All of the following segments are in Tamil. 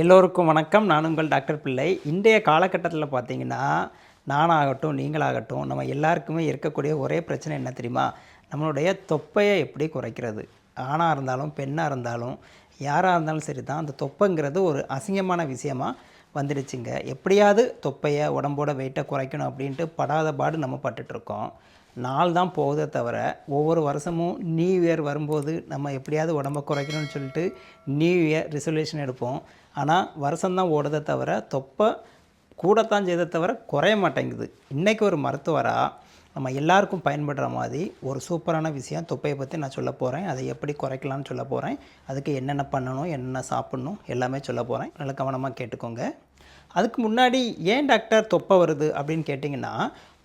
எல்லோருக்கும் வணக்கம். நான் உங்கள் டாக்டர் பிள்ளை. இன்றைய காலகட்டத்தில் பார்த்தீங்கன்னா நானாகட்டும் நீங்களாகட்டும் நம்ம எல்லாருக்குமே இருக்கக்கூடிய ஒரே பிரச்சனை என்ன தெரியுமா? நம்மளுடைய தொப்பையை எப்படி குறைக்கிறது? ஆணாக இருந்தாலும் பெண்ணாக இருந்தாலும் யாராக இருந்தாலும் சரி தான் அந்த தொப்பைங்கிறது ஒரு அசிங்கமான விஷயமா வந்துடுச்சுங்க. எப்படியாவது தொப்பையை உடம்போட வெயிட்டை குறைக்கணும் அப்படின்ட்டு படாத பாடு நம்ம பட்டுட்ருக்கோம் நாள் தான் போகுதே தவிர ஒவ்வொரு வருஷமும் நியூ இயர் வரும்போது நம்ம எப்படியாவது உடம்ப குறைக்கணும்னு சொல்லிட்டு நியூ இயர் ரிசல்யூஷன் எடுப்போம். ஆனால் வருஷம்தான் ஓடுதே தவிர தொப்பை கூடத்தான் செய்தே தவிர குறைய மாட்டேங்குது. இன்றைக்கி ஒரு மருத்துவராக நம்ம எல்லாருக்கும் பயன்படுற மாதிரி ஒரு சூப்பரான விஷயம் தொப்பையை பற்றி நான் சொல்ல போகிறேன் அதை எப்படி குறைக்கலாம்னு சொல்ல போகிறேன் அதுக்கு என்னென்ன பண்ணணும் என்னென்ன சாப்பிட்ணும் எல்லாமே சொல்ல போகிறேன் நல்லா கவனமாக கேட்டுக்கோங்க. அதுக்கு முன்னாடி ஏன் டாக்டர் தொப்பை வருது அப்படின்னு கேட்டிங்கன்னா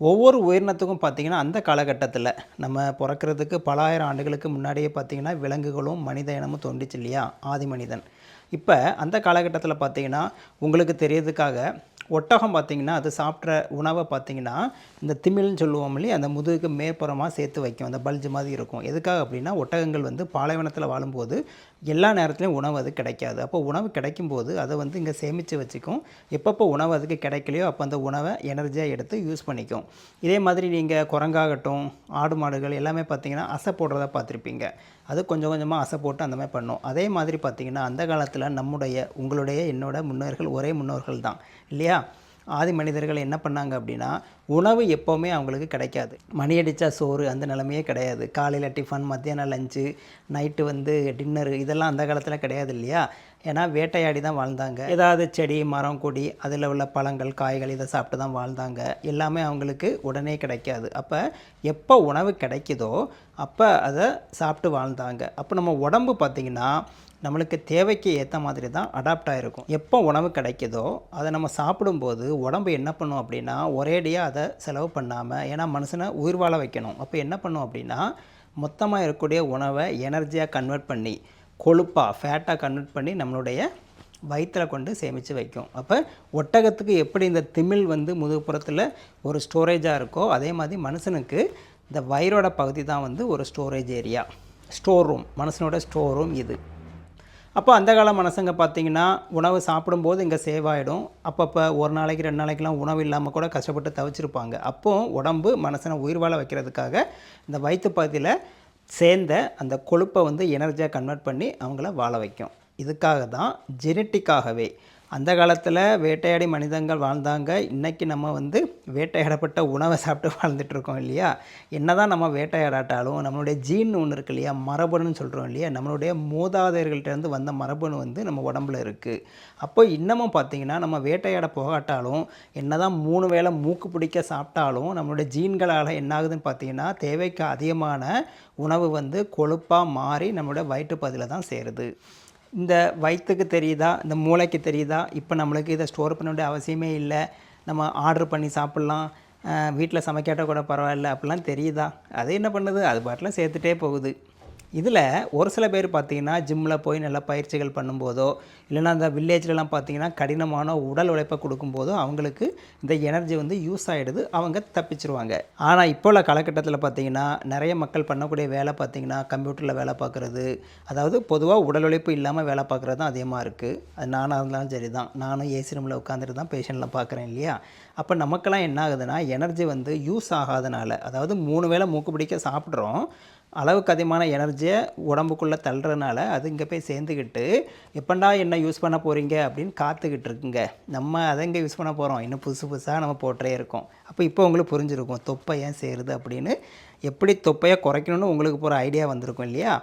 ஒவ்வொரு உயிரினத்துக்கும் பார்த்திங்கன்னா அந்த காலகட்டத்தில் நம்ம பிறக்கிறதுக்கு பல ஆயிரம் ஆண்டுகளுக்கு முன்னாடியே பார்த்திங்கன்னா விலங்குகளும் மனித இனமும் தோன்றிச்சு இல்லையா? ஆதி மனிதன். இப்போ அந்த காலகட்டத்தில் பார்த்திங்கன்னா உங்களுக்கு தெரியறதுக்காக ஒட்டகம் பார்த்திங்கன்னா அது சாப்பிட்ற உணவை பார்த்திங்கன்னா இந்த திமில்னு சொல்லுவோம் இல்லையா? அந்த முதுகுக்கு மேற்புறமாக சேர்த்து வைக்கும் அந்த பல்ஜ் மாதிரி இருக்கும். எதுக்காக அப்படின்னா ஒட்டகங்கள் வந்து பாலைவனத்தில் வாழும்போது எல்லா நேரத்துலையும் உணவு அது கிடைக்காது. அப்போ உணவு கிடைக்கும்போது அதை வந்து இங்கே சேமித்து வச்சுக்கும். எப்பப்போ உணவு அதுக்கு கிடைக்கலையோ அப்போ அந்த உணவை எனர்ஜியாக எடுத்து யூஸ் பண்ணிக்கும். இதே மாதிரி நீங்கள் குரங்காகட்டும் ஆடு மாடுகள் எல்லாமே பார்த்தீங்கன்னா அசை போடுறத பார்த்துருப்பீங்க. அது கொஞ்சம் கொஞ்சமாக அசை போட்டு அந்த மாதிரி பண்ணும். அதே மாதிரி பார்த்திங்கன்னா அந்த காலத்தில் நம்முடைய உங்களுடைய என்னோட முன்னோர்கள் ஒரே முன்னோர்கள் தான். இல்லையா? ஆதி மனிதர்கள் என்ன பண்ணாங்க அப்படின்னா உணவு எப்போவுமே அவங்களுக்கு கிடைக்காது. மணி அடித்தா சோறு அந்த நிலமையே கிடையாது. காலையில் டிஃபன் மத்தியானம் லஞ்சு நைட்டு வந்து டின்னரு இதெல்லாம் அந்த காலத்தில் கிடையாது இல்லையா? ஏன்னா வேட்டையாடி தான் வாழ்ந்தாங்க. ஏதாவது செடி மரம் கொடி அதில் உள்ள பழங்கள் காய்கள் இதை சாப்பிட்டு தான் வாழ்ந்தாங்க. எல்லாமே அவங்களுக்கு உடனே கிடைக்காது. அப்போ எப்போ உணவு கிடைக்குதோ அப்போ அதை சாப்பிட்டு வாழ்ந்தாங்க. அப்போ நம்ம உடம்பு பார்த்திங்கன்னா நம்மளுக்கு தேவைக்கு ஏற்ற மாதிரி தான் அடாப்ட் ஆகிருக்கும் எப்போ உணவு கிடைக்குதோ அதை நம்ம சாப்பிடும்போது உடம்பு என்ன பண்ணும் அப்படின்னா ஒரேடியாக அதை செலவு பண்ணாமல் ஏன்னா மனுஷனை உயிர் வாழ வைக்கணும். அப்போ என்ன பண்ணும் அப்படின்னா மொத்தமாக இருக்கக்கூடிய உணவை எனர்ஜியாக கன்வெர்ட் பண்ணி கொழுப்பாக ஃபேட்டாக கன்வெர்ட் பண்ணி நம்மளுடைய வயிற்றில் கொண்டு சேமித்து வைக்கும். அப்போ ஒட்டகத்துக்கு எப்படி இந்த திமில் வந்து முதுகுப்புறத்தில் ஒரு ஸ்டோரேஜாக இருக்கோ அதே மாதிரி மனுஷனுக்கு இந்த வயிறோட பகுதி தான் வந்து ஒரு ஸ்டோரேஜ் ஏரியா ஸ்டோர் ரூம் மனுஷனோட ஸ்டோர் ரூம் இது. அப்போ அந்த கால மனசங்க பார்த்தீங்கன்னா உணவு சாப்பிடும்போது இங்கே சேவ் ஆகிடும் அப்பப்போ ஒரு நாளைக்கு ரெண்டு நாளைக்கெலாம் உணவு இல்லாமல் கூட கஷ்டப்பட்டு தவிச்சிருப்பாங்க. அப்போ உடம்பு மனசனை உயிர் வாழ வைக்கிறதுக்காக இந்த வயிற்று பகுதியில் சேர்ந்த அந்த கொழுப்பை வந்து எனர்ஜியாக கன்வெர்ட் பண்ணி அவங்கள வாழ வைக்கும். இதுக்காக தான் ஜெனட்டிக்காகவே அந்த காலத்தில் வேட்டையாடி மனிதங்கள் வாழ்ந்தாங்க. இன்றைக்கி நம்ம வந்து வேட்டையாடப்பட்ட உணவை சாப்பிட்டு வாழ்ந்துட்டுருக்கோம் இல்லையா? என்ன தான் நம்ம வேட்டையாடாட்டாலும் நம்மளுடைய ஜீன் ஒன்று இருக்கு இல்லையா? மரபணுன்னு சொல்கிறோம் இல்லையா? நம்மளுடைய மூதாதையர்கள்ட்டேருந்து வந்த மரபணு வந்து நம்ம உடம்புல இருக்குது அப்போ இன்னமும் பார்த்திங்கன்னா நம்ம வேட்டையாட போகாட்டாலும் என்ன தான் மூணு வேளை மூக்கு பிடிக்க சாப்பிட்டாலும் நம்மளுடைய ஜீன்களால் என்ன ஆகுதுன்னு பார்த்தீங்கன்னா தேவைக்கு அதிகமான உணவு வந்து கொழுப்பாக மாறி நம்மளோட வயிற்றுப்பதில் தான் சேருது. இந்த வயிற்றுக்கு தெரியுதா? இந்த மூளைக்கு தெரியுதா? இப்போ நம்மளுக்கு இதை ஸ்டோர் பண்ண வேண்டிய அவசியமே இல்லை. நம்ம ஆர்டர் பண்ணி சாப்பிட்லாம். வீட்டில் சமைக்காட்ட கூட பரவாயில்ல. அப்படிலாம் தெரியுதா? அது என்ன பண்ணுது? அது பாட்டில் சேர்த்துட்டே போகுது. இதில் ஒரு சில பேர் பார்த்திங்கன்னா ஜிம்மில் போய் நல்லா பயிற்சிகள் பண்ணும்போதோ இல்லைன்னா அந்த வில்லேஜ்லலாம் பார்த்திங்கன்னா கடினமான உடல் உழைப்பை கொடுக்கும்போதோ அவங்களுக்கு இந்த எனர்ஜி வந்து யூஸ் ஆகிடுது அவங்க தப்பிச்சிருவாங்க. ஆனால் இப்போ உள்ள காலகட்டத்தில் பார்த்திங்கன்னா நிறைய மக்கள் பண்ணக்கூடிய வேலை பார்த்திங்கன்னா கம்ப்யூட்டரில் வேலை பார்க்குறது அதாவது பொதுவாக உடல் உழைப்பு இல்லாமல் வேலை பார்க்குறது தான் அதிகமாக இருக்குது அது நானாக இருந்தாலும் சரி தான் நானும் ஏசி ரூமில் உட்காந்துட்டு தான் பேஷண்ட்டில் பார்க்குறேன் இல்லையா? அப்போ நமக்கெல்லாம் என்ன ஆகுதுன்னா எனர்ஜி வந்து யூஸ் ஆகாதனால அதாவது மூணு வேளை மூக்கு பிடிக்க சாப்பிட்றோம் அளவுக்கு அதிகமான எனர்ஜியை உடம்புக்குள்ளே தள்ளுறதுனால அது இங்கே போய் சேர்ந்துக்கிட்டு எப்பண்டா என்ன யூஸ் பண்ண போகிறீங்க அப்படின்னு காத்துக்கிட்டு இருக்குங்க. நம்ம அதை இங்கே யூஸ் பண்ண போகிறோம் இன்னும் புதுசு புதுசாக நம்ம போட்டே இருக்கோம். அப்போ இப்போ உங்களுக்கு புரிஞ்சிருக்கும் தொப்பை ஏன் சேருது அப்படின்னு. எப்படி தொப்பையை குறைக்கணும்னு உங்களுக்கு போகிற ஐடியா வந்திருக்கும் இல்லையா?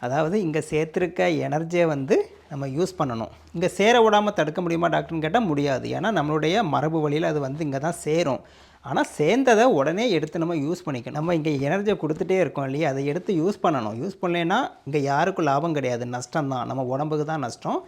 அதாவது இங்கே சேர்த்துருக்க எனர்ஜியை வந்து நம்ம யூஸ் பண்ணணும். இங்கே சேர விடாமல் தடுக்க முடியுமா டாக்டர்னு கேட்டால் முடியாது. ஏன்னா நம்மளுடைய மரபு வழியில் அது வந்து இங்கே தான் சேரும். ஆனால் சேர்ந்ததை உடனே எடுத்து நம்ம யூஸ் பண்ணிக்கணும். நம்ம இங்கே எனர்ஜியை கொடுத்துட்டே இருக்கோம் இல்லையா? அதை எடுத்து யூஸ் பண்ணணும். யூஸ் பண்ணலைன்னா இங்கே யாருக்கும் லாபம் கிடையாது. நஷ்டம் தான் நம்ம உடம்புக்கு தான் நஷ்டம்.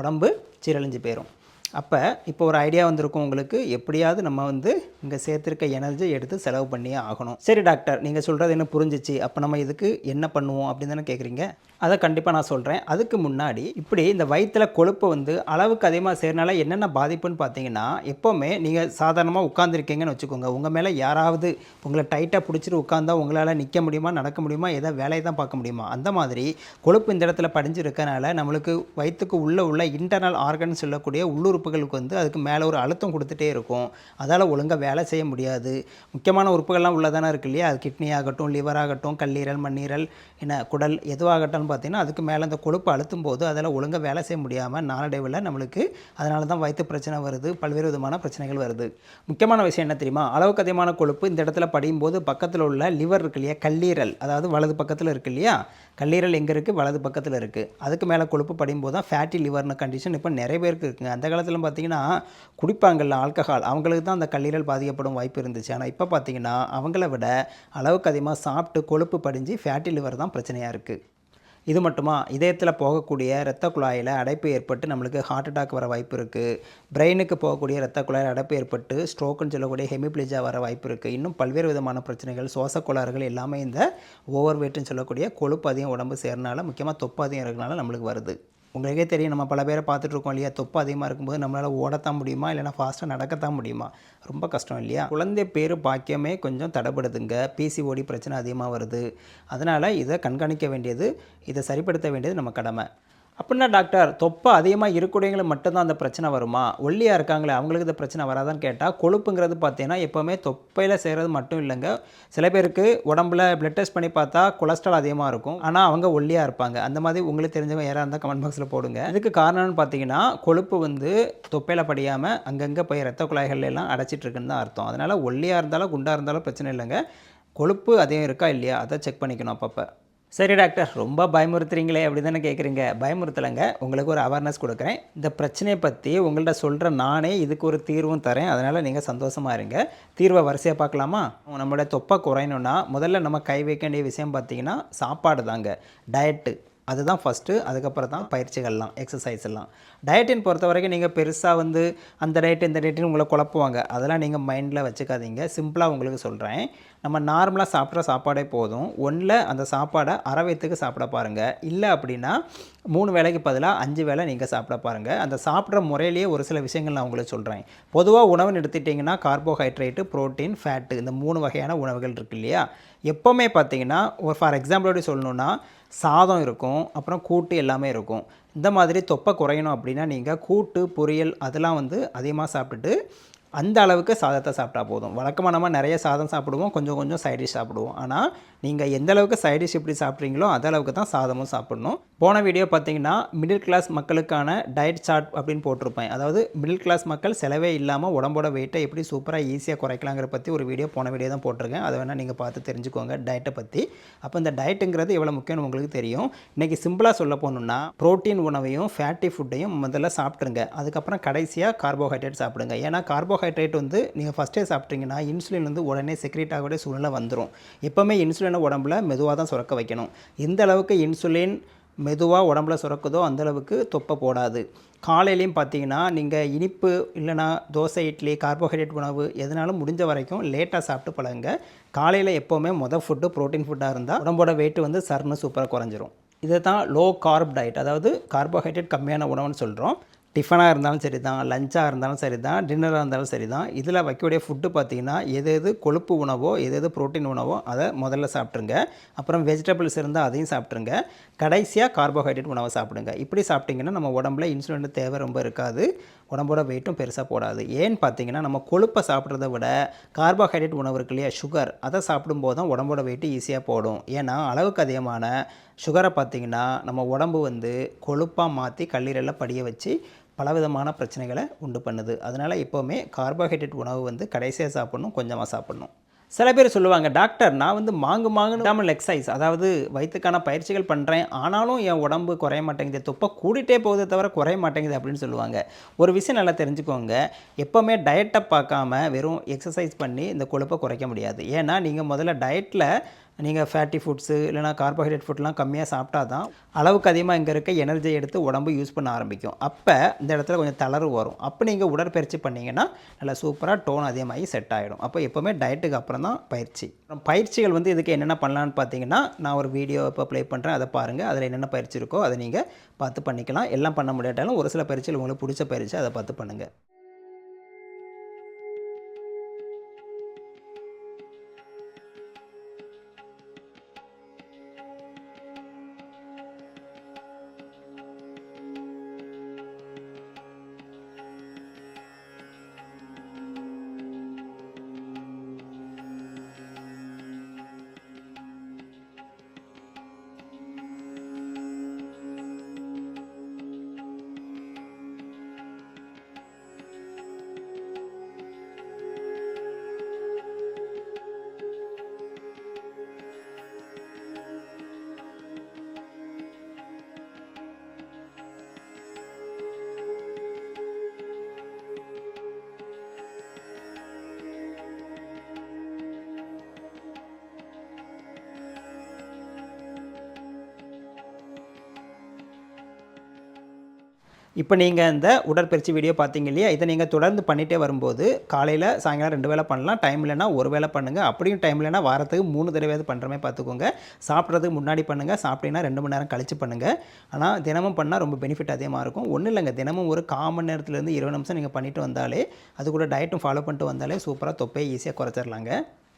உடம்பு சீரழிஞ்சு போயிடும் அப்போ இப்போ ஒரு ஐடியா வந்திருக்கும் உங்களுக்கு. எப்படியாவது நம்ம வந்து இங்கே சேர்த்துருக்க எனர்ஜி எடுத்து செலவு பண்ணியே ஆகணும். சரி டாக்டர் நீங்கள் சொல்கிறது என்ன புரிஞ்சிச்சு. அப்போ நம்ம இதுக்கு என்ன பண்ணுவோம் அப்படின்னு தானே கேட்குறீங்க அதை கண்டிப்பாக நான் சொல்கிறேன் அதுக்கு முன்னாடி இப்படி இந்த வயிற்றில் கொழுப்பு வந்து அளவுக்கு அதிகமாக சேர்னால என்னென்ன பாதிப்புன்னு பார்த்தீங்கன்னா எப்போவுமே நீங்கள் சாதாரணமாக உட்காந்துருக்கீங்கன்னு வச்சுக்கோங்க. உங்கள் மேலே யாராவது உங்களை டைட்டாக பிடிச்சிட்டு உட்காந்தா உங்களால் நிற்க முடியுமா நடக்க முடியுமா ஏதோ வேலையை தான் பார்க்க முடியுமா? அந்த மாதிரி கொழுப்பு இந்த இடத்துல படிஞ்சு இருக்கனால நம்மளுக்கு வயிற்றுக்கு உள்ளே உள்ள இன்டர்னல் ஆர்கன் சொல்லக்கூடிய உறுப்புகளுக்கு வந்து அதுக்கு மேலே ஒரு அழுத்தம் கொடுத்துட்டே இருக்கும். அதால் ஒழுங்காக வேலை செய்ய முடியாது. முக்கியமான உறுப்புகள்லாம் உள்ளதானே இருக்கு இல்லையா? அது கிட்னி ஆகட்டும் லிவர் ஆகட்டும் கல்லீரல் மண்ணீரல் என்ன குடல் எதுவாகட்டும்னு பார்த்தீங்கன்னா அதுக்கு மேலே அந்த கொழுப்பு அழுத்தும் போது அதில் ஒழுங்காக வேலை செய்ய முடியாமல் நாளடைவில் நம்மளுக்கு அதனால தான் வயிற்று பிரச்சனை வருது பல்வேறு விதமான பிரச்சனைகள் வருது. முக்கியமான விஷயம் என்ன தெரியுமா? அளவுக்கு அதிகமான கொழுப்பு இந்த இடத்துல படியும் போது பக்கத்தில் உள்ள லிவர் இருக்கு இல்லையா? கல்லீரல் அதாவது வலது பக்கத்தில் இருக்கு இல்லையா? கல்லீரல் எங்கே இருக்குது வலது பக்கத்தில் இருக்குது அதுக்கு மேலே கொழுப்பு படியும் போது தான் ஃபேட்டி லிவர்னு கண்டிஷன் இப்போ நிறைய பேருக்கு இருக்குங்க. அந்த காலத்தில் பார்த்திங்கன்னா குடிப்பாங்கல்ல ஆல்கஹால். அவங்களுக்கு தான் அந்த கல்லீரல் பாதிக்கப்படும் வாய்ப்பு இருந்துச்சு. ஆனால் இப்போ பார்த்தீங்கன்னா அவங்கள விட அளவுக்கு அதிகமாக சாப்பிட்டு கொழுப்பு படிஞ்சு ஃபேட்டி லிவர் தான் பிரச்சனையாக இருக்குது இது மட்டுமா? இதயத்தில் போகக்கூடிய இரத்த குழாயில் அடைப்பு ஏற்பட்டு நம்மளுக்கு ஹார்ட் அட்டாக் வர வாய்ப்பு இருக்குது பிரெயினுக்கு போகக்கூடிய இரத்த குழாயில் அடைப்பு ஏற்பட்டு ஸ்ட்ரோக்குன்னு சொல்லக்கூடிய ஹெமிப்ளிஜா வர வாய்ப்பு இருக்குது இன்னும் பல்வேறு விதமான பிரச்சனைகள் சுவாச கோளாறுகள் எல்லாமே இந்த ஓவர் வெயிட்னு சொல்லக்கூடிய கொழுப்பு அதிகம் உடம்பு சேர்னால முக்கியமாக தொப்பு அதிகம் இருக்கிறனால நம்மளுக்கு வருது. உங்களுக்கே தெரியும் நம்ம பல பேரை பார்த்துட்ருக்கோம் இல்லையா? தொப்பு அதிகமாக இருக்கும்போது நம்மளால் ஓடத்தான் முடியுமா? இல்லைனா ஃபாஸ்ட்டாக நடக்கத்தான் முடியுமா? ரொம்ப கஷ்டம் இல்லையா? குழந்தை பேர் பாக்கியமே கொஞ்சம் தடைப்படுதுங்க பிசிஓடி பிரச்சனை அதிகமாக வருது. அதனால் இதை கண்காணிக்க வேண்டியது இதை சரிப்படுத்த வேண்டியது நம்ம கடமை. அப்படின்னா டாக்டர் தொப்பை அதிகமாக இருக்கக்கூடியவங்களுக்கு மட்டும்தான் அந்த பிரச்சனை வருமா? ஒல்லியாக இருக்காங்களே அவங்களுக்கு இந்த பிரச்சனை வராதான்னு கேட்டால் கொழுப்புங்கிறது பார்த்தீங்கன்னா எப்போவுமே தொப்பையில் செய்கிறது மட்டும் இல்லைங்க. சில பேருக்கு உடம்புல பிளட் டெஸ்ட் பண்ணி பார்த்தா கொலஸ்ட்ரால் அதிகமாக இருக்கும். ஆனால் அவங்க ஒல்லியாக இருப்பாங்க. அந்த மாதிரி உங்களுக்கு தெரிஞ்சவங்க யாராக இருந்தால் கமெண்ட் பாக்ஸில் போடுங்க. இதுக்கு காரணம்னு பார்த்தீங்கன்னா கொழுப்பு வந்து தொப்பையில் படியாமல் அங்கங்கே போய் ரத்த குழாய்கள் எல்லாம் அடைச்சிட்ருக்குன்னு தான் அர்த்தம். அதனால் ஒல்லியாக இருந்தாலும் குண்டாக இருந்தாலும் பிரச்சனை இல்லைங்க. கொழுப்பு அதிகம் இருக்கா இல்லையா? அதை செக் பண்ணிக்கணும் அப்பப்போ. சரி டாக்டர். ரொம்ப பயமுறுத்துறீங்களே அப்படி தானே கேட்குறீங்க பயமுறுத்தலைங்க. உங்களுக்கு ஒரு அவேர்னஸ் கொடுக்குறேன். இந்த பிரச்சனையை பற்றி உங்கள்கிட்ட சொல்கிற நானே இதுக்கு ஒரு தீர்வும் தரேன். அதனால் நீங்கள் சந்தோஷமாக இருங்க. தீர்வை வரிசையாக பார்க்கலாமா? நம்மளோட தொப்பை குறையணும்னா முதல்ல நம்ம கை வைக்க வேண்டிய விஷயம் பார்த்தீங்கன்னா சாப்பாடு தாங்க டயட்டு அதுதான் ஃபஸ்ட்டு அதுக்கப்புறம் தான் பயிற்சிகள்லாம் எக்ஸசைஸ் எல்லாம். டயட்டின் பொறுத்த வரைக்கும் நீங்கள் பெருசாக வந்து அந்த டயட் இந்த டயட்டுன்னு உங்களை குழப்புவாங்க. அதெல்லாம் நீங்கள் மைண்டில் வச்சுக்காதீங்க. சிம்பிளாக உங்களுக்கு சொல்கிறேன் நம்ம நார்மலாக சாப்பிட்ற சாப்பாடே போதும். ஒன்றில் அந்த சாப்பாடை அரை வயிற்றுக்கு சாப்பிட பாருங்கள் இல்லை அப்படின்னா மூணு வேளைக்கு பதிலாக அஞ்சு வேளை நீங்கள் சாப்பிட பாருங்கள் அந்த சாப்பிட்ற முறையிலேயே ஒரு சில விஷயங்கள் நான் உங்களுக்கு சொல்கிறேன் பொதுவாக உணவுன்னு எடுத்துட்டிங்கன்னா கார்போஹைட்ரேட்டு ப்ரோட்டீன் ஃபேட்டு இந்த மூணு வகையான உணவுகள் இருக்கு இல்லையா? எப்போவுமே பார்த்தீங்கன்னா ஒரு ஃபார் எக்ஸாம்பிளோட சொல்லணுன்னா சாதம் இருக்கும் அப்புறம் கூட்டு எல்லாமே இருக்கும். இந்த மாதிரி தொப்பை குறையணும் அப்படின்னா நீங்கள் கூட்டு பொரியல் அதெல்லாம் வந்து அதிகமாக சாப்பிட்டுட்டு அந்த அளவுக்கு சாதத்தை சாப்பிட்டா போதும். வழக்கமாக நம்ம நிறைய சாதம் சாப்பிடுவோம் கொஞ்சம் கொஞ்சம் சைட் டிஷ் சாப்பிடுவோம். ஆனால் நீங்கள் எந்த அளவுக்கு சைட் டிஷ் எப்படி சாப்பிட்றீங்களோ அந்த அளவுக்கு தான் சாதமும் சாப்பிடணும். போன வீடியோ பார்த்தீங்கன்னா மிடில் கிளாஸ் மக்களுக்கான டயட் சார்ட் அப்படின்னு போட்டிருப்பேன். அதாவது மிடில் கிளாஸ் மக்கள் செலவே இல்லாமல் உடம்போட வெயிட்டை எப்படி சூப்பராக ஈஸியாக குறைக்கலாங்கிற பற்றி ஒரு வீடியோ போன வீடியோ தான் போட்டிருக்கேன். அதை வேணால் நீங்கள் பார்த்து தெரிஞ்சுக்கோங்க டயட்டை பற்றி அப்போ இந்த டயட்டுங்கிறது எவ்வளோ முக்கியம்னு உங்களுக்கு தெரியும். இன்றைக்கி சிம்பிளாக சொல்ல போகணுன்னா ப்ரோட்டீன் உணவையும் ஃபேட்டி ஃபுட்டையும் முதல்ல சாப்பிட்ருங்க அதுக்கப்புறம் கடைசியாக கார்போஹைட்ரேட் சாப்பிடுங்க. ஏன்னா கார்போஹைட்ரேட் வந்து நீங்கள் ஃபஸ்ட்டே சாப்பிட்டீங்கன்னா இன்சுலின் வந்து உடனே செக்ரேட் ஆகக்கூடிய சூழ்நிலை வந்துடும் எப்போவுமே இன்சுலின் உடம்புல மெதுவாக தான் சுரக்க வைக்கணும். இந்த அளவுக்கு இன்சுலின் மெதுவாக உடம்புல சுரக்குதோ அந்த அளவுக்கு தொப்பை போடாது. காலையிலையும் பார்த்தீங்கன்னா நீங்கள் இனிப்பு இல்லைனா தோசை இட்லி கார்போஹைட்ரேட் உணவு எதனாலும் முடிஞ்ச வரைக்கும் லேட்டாக சாப்பிட்டு பழகுங்க. காலையில் எப்போவுமே மொதல் ஃபுட்டு ப்ரோட்டீன் ஃபுட்டாக இருந்தால் உடம்போட வெயிட் வந்து சர்னு சூப்பராக குறைஞ்சிரும். இதை தான் லோ கார்ப் டயட் அதாவது கார்போஹைட்ரேட் கம்மியான உணவுன்னு சொல்கிறோம் டிஃபனாக இருந்தாலும் சரி தான் லஞ்சாக இருந்தாலும் சரி தான் டின்னராக இருந்தாலும் சரி தான் இதில் வைக்கக்கூடிய ஃபுட்டு பார்த்தீங்கன்னா எது எது கொழுப்பு உணவோ எது எது ப்ரோட்டீன் உணவோ அதை முதல்ல சாப்பிட்ருங்க அப்புறம் வெஜிடபிள்ஸ் இருந்தால் அதையும் சாப்பிட்ருங்க கடைசியாக கார்போஹைட்ரேட் உணவை சாப்பிடுங்க. இப்படி சாப்பிட்டிங்கன்னா நம்ம உடம்புல இன்சுலின் தேவை ரொம்ப இருக்காது. உடம்போட வெயிட்டும் பெருசாக போடாது. ஏன்னு பார்த்தீங்கன்னா நம்ம கொழுப்பை சாப்பிட்றத விட கார்போஹைட்ரேட் உணவு இருக்கு இல்லையா சுகர் அதை சாப்பிடும்போது தான் உடம்போட வெயிட்டு ஈஸியாக போடும். ஏன்னா அளவுக்கு அதிகமான சுகரை பார்த்திங்கன்னா நம்ம உடம்பு வந்து கொழுப்பாக மாற்றி கல்லீரலில் படிய வச்சு பலவிதமான பிரச்சனைகளை உண்டு பண்ணுது. அதனால் எப்போவுமே கார்போஹைட்ரேட் உணவு வந்து கடைசியாக சாப்பிட்ணும் கொஞ்சமாக சாப்பிட்ணும். சில பேர் சொல்லுவாங்க டாக்டர் நான் வந்து மாங்கு மாங்குன்னு விடாமல் எக்ஸசைஸ் அதாவது வயிற்றுக்கான பயிற்சிகள் பண்ணுறேன் ஆனாலும் என் உடம்பு குறைய மாட்டேங்குது. தொப்பை கூடிட்டே போகுதே தவிர குறைய மாட்டேங்குது அப்படின்னு சொல்லுவாங்க. ஒரு விஷயம் நல்லா தெரிஞ்சுக்கோங்க. எப்போவுமே டயட்டை பார்க்காம வெறும் எக்ஸசைஸ் பண்ணி இந்த கொழுப்பை குறைக்க முடியாது. ஏன்னா நீங்கள் முதல்ல டயட்டில் நீங்கள் ஃபேட்டி ஃபுட்ஸு இல்லைனா கார்போஹைட்ரேட் ஃபுட்லாம் கம்மியாக சாப்பிட்டா தான் அளவுக்கு அதிகமாக இங்கே இருக்க எனர்ஜி எடுத்து உடம்பு யூஸ் பண்ண ஆரம்பிக்கும். அப்போ இந்த இடத்துல கொஞ்சம் தளர்வு வரும். அப்போ நீங்கள் உடற்பயிற்சி பண்ணிங்கன்னா நல்லா சூப்பராக டோன் அதிகமாகி செட் ஆகிடும் அப்போ எப்போவுமே டயட்டுக்கு அப்புறம் தான் பயிற்சி. அப்புறம் பயிற்சிகள் வந்து இதுக்கு என்னென்ன பண்ணலான்னு பார்த்தீங்கன்னா நான் ஒரு வீடியோ இப்போ ப்ளே பண்ணுறேன் அதை பாருங்கள் அதில் என்னென்ன பயிற்சி இருக்கோ அதை நீங்கள் பார்த்து பண்ணிக்கலாம். எல்லாம் பண்ண முடியாட்டாலும் ஒரு சில பயிற்சிகள் உங்களுக்கு பிடிச்ச பயிற்சி அதை பார்த்து பண்ணுங்கள் இப்போ நீங்கள் இந்த உடற்பயிற்சி வீடியோ பார்த்தீங்க இல்லையா? இதை நீங்கள் தொடர்ந்து பண்ணிகிட்டே வரும்போது காலையில் சாயங்காலம் ரெண்டு வேளை பண்ணலாம் டைம் இல்லைனா ஒரு வேளை பண்ணுங்கள் அப்படியும் டைம் இல்லைனா வாரத்துக்கு மூணு தடவையாவது பண்ணுற மாதிரி பார்த்துக்கோங்க. சாப்பிட்றதுக்கு முன்னாடி பண்ணுங்கள் சாப்பிட்டீங்கன்னா ரெண்டு மணி நேரம் கழிச்சு பண்ணுங்கள் ஆனால் தினமும் பண்ணால் ரொம்ப பெனிஃபிட் அதிகமாக இருக்கும். ஒன்றும் இல்லைங்க. தினமும் ஒரு கால் மணி நேரத்துலேருந்து இருபது நிமிஷம் நீங்கள் பண்ணிட்டு வந்தாலே அது கூட டயட்டும் ஃபாலோ பண்ணிட்டு வந்தாலே சூப்பராக தொப்பையை ஈஸியாக குறைச்சிடலாங்க.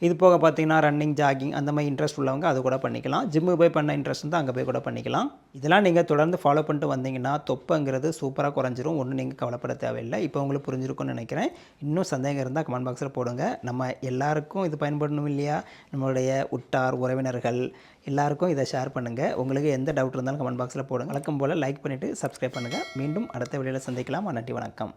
இது போக பார்த்தீங்கன்னா ரன்னிங் ஜாகிங் அந்த மாதிரி இன்ட்ரெஸ்ட் உள்ளவங்க அது கூட பண்ணிக்கலாம். ஜிம்மு போய் பண்ண இன்ட்ரெஸ்ட் இருந்தால் அங்கே போய் கூட பண்ணிக்கலாம். இதெல்லாம் நீங்கள் தொடர்ந்து ஃபாலோ பண்ணிட்டு வந்தீங்கன்னா தொப்பைங்கிறது சூப்பராக குறைஞ்சிரும். ஒன்றும் நீங்கள் கவலைப்பட தேவையில்லை. இப்போ உங்களுக்கு புரிஞ்சிருக்கும்னு நினைக்கிறேன். இன்னும் சந்தேகம் இருந்தால் கமெண்ட் பாக்ஸில் போடுங்க. நம்ம எல்லாருக்கும் இது பயன்படணும் இல்லையா? நம்மளுடைய உட்டார் உறவினர்கள் எல்லாருக்கும் இதை ஷேர் பண்ணுங்கள் உங்களுக்கு எந்த டவுட் இருந்தாலும் கமெண்ட் பாக்ஸில் போடுங்க. வழக்கம் போல் லைக் பண்ணிவிட்டு சப்ஸ்கிரைப் பண்ணுங்கள் மீண்டும் அடுத்த வீடியோவில் சந்திக்கலாம். நன்றி வணக்கம்.